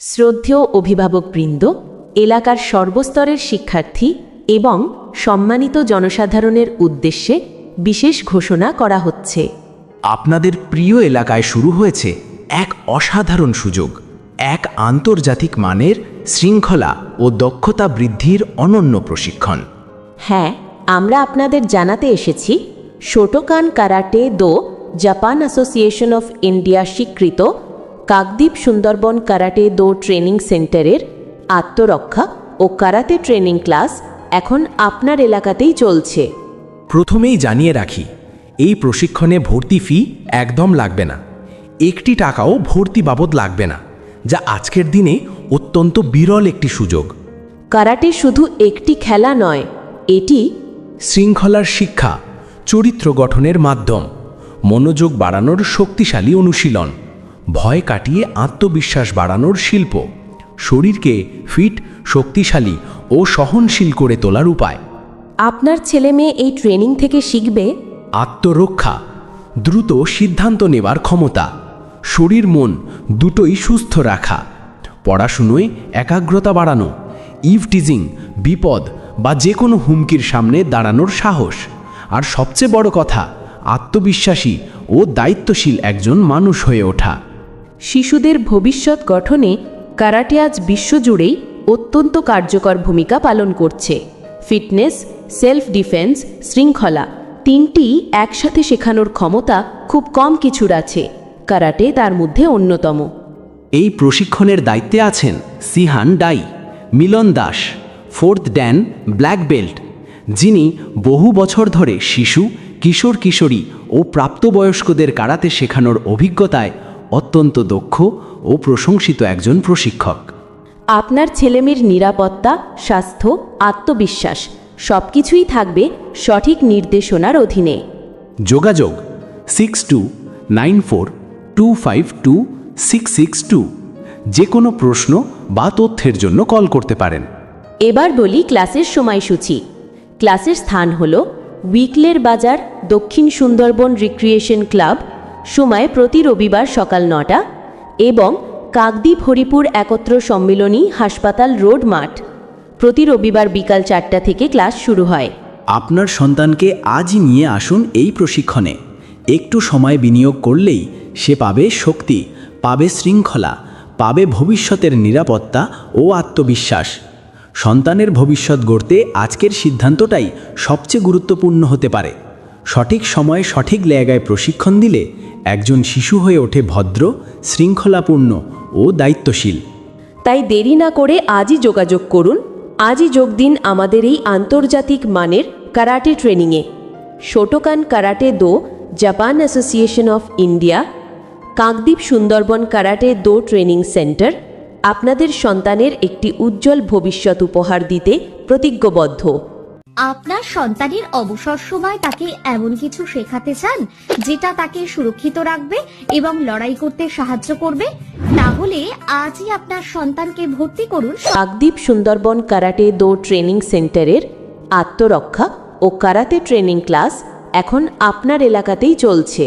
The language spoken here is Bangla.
শ্রদ্ধেয় অভিভাবকবৃন্দ এলাকার সর্বস্তরের শিক্ষার্থী এবং সম্মানিত জনসাধারণের উদ্দেশ্যে বিশেষ ঘোষণা করা হচ্ছে। আপনাদের প্রিয় এলাকায় শুরু হয়েছে এক অসাধারণ সুযোগ এক আন্তর্জাতিক মানের শৃঙ্খলা ও দক্ষতা বৃদ্ধির অনন্য প্রশিক্ষণ। হ্যাঁ আমরা আপনাদের জানাতে এসেছি Shotokan karate do Japan Association of India স্বীকৃত Kakdwip Sundarban karate do training সেন্টারের আত্মরক্ষা ও কারাতে ট্রেনিং ক্লাস এখন আপনার এলাকাতেই চলছে। প্রথমেই জানিয়ে রাখি এই প্রশিক্ষণে ভর্তি ফি একদম লাগবে না। একটি টাকাও ভর্তি বাবদ লাগবে না যা আজকের দিনে অত্যন্ত বিরল একটি সুযোগ। কারাটে শুধু একটি খেলা নয় এটি শৃঙ্খলার শিক্ষা চরিত্র গঠনের মাধ্যম। মনোযোগ বাড়ানোর শক্তিশালী অনুশীলন ভয় কাটিয়ে আত্মবিশ্বাস বাড়ানোর শিল্প শরীরকে ফিট শক্তিশালী ও সহনশীল করে তোলার উপায়। আপনার ছেলে মেয়ে এই ট্রেনিং থেকে শিখবে? আত্মরক্ষা দ্রুত সিদ্ধান্ত নেবার ক্ষমতা শরীর মন দুটোই সুস্থ রাখা পড়াশুনোয় একাগ্রতা বাড়ানো ইভটিজিং বিপদ বা যে কোনো হুমকির সামনে দাঁড়ানোর সাহস। আর সবচেয়ে বড় কথা আত্মবিশ্বাসী ও দায়িত্বশীল একজন মানুষ হয়ে ওঠা। শিশুদের ভবিষ্যৎ গঠনে কারাটে আজ বিশ্বজুড়েই অত্যন্ত কার্যকর ভূমিকা পালন করছে। ফিটনেস সেলফ ডিফেন্স শৃঙ্খলা তিনটি একসাথে শেখানোর ক্ষমতা খুব কম কিছুর আছে। কারাটে তার মধ্যে অন্যতম। এই প্রশিক্ষণের দায়িত্বে আছেন shihan dai Milan Das fourth dan black belt যিনি বহু বছর ধরে শিশু কিশোর কিশোরী ও প্রাপ্তবয়স্কদের কারাতে শেখানোর অভিজ্ঞতায় অত্যন্ত দক্ষ ও প্রশংসিত একজন প্রশিক্ষক। আপনার ছেলেমেয়ের নিরাপত্তা স্বাস্থ্য আত্মবিশ্বাস সবকিছুই থাকবে সঠিক নির্দেশনার অধীনে। যোগাযোগ six two nine four two five two six six two. যে কোনো প্রশ্ন বা তথ্যের জন্য কল করতে পারেন। এবার বলি ক্লাসের সময়সূচি। ক্লাসের স্থান হল উইকলের বাজার দক্ষিণ সুন্দরবন রিক্রিয়েশন ক্লাব সময় প্রতি রবিবার সকাল নটা এবং কাকদ্বীপ হরিপুর একত্র সম্মিলনী হাসপাতাল রোড মাঠ প্রতি রবিবার বিকাল চারটা থেকে ক্লাস শুরু হয়। আপনার সন্তানকে আজই নিয়ে আসুন এই প্রশিক্ষণে। একটু সময় বিনিয়োগ করলেই সে পাবে শক্তি, পাবে শৃঙ্খলা, পাবে ভবিষ্যতের নিরাপত্তা ও আত্মবিশ্বাস। সন্তানের ভবিষ্যৎ গড়তে আজকের সিদ্ধান্তটাই সবচেয়ে গুরুত্বপূর্ণ হতে পারে। সঠিক সময়ে সঠিক জায়গায় প্রশিক্ষণ দিলে একজন শিশু হয়ে ওঠে ভদ্র, শৃঙ্খলাপূর্ণ ও দায়িত্বশীল। তাই দেরি না করে আজই যোগাযোগ করুন। আজই যোগ দিন আমাদের এই আন্তর্জাতিক মানের কারাটে ট্রেনিংয়ে। Shotokan karate do, Japan association of India, Kakdwip Sundarban karate do training centre আপনাদের সন্তানের একটি উজ্জ্বল ভবিষ্যৎ উপহার দিতে প্রতিজ্ঞবদ্ধ। আপনার সন্তানের অবসর সময় তাকে এমন কিছু শেখাতে চান যেটা তাকে সুরক্ষিত রাখবে এবং লড়াই করতে সাহায্য করবে? তাহলে আজই আপনার সন্তানকে ভর্তি করুন। Kakdwip Sundarban karate do training সেন্টারের আত্মরক্ষা ও কারাতে ট্রেনিং ক্লাস এখন আপনার এলাকাতেই চলছে।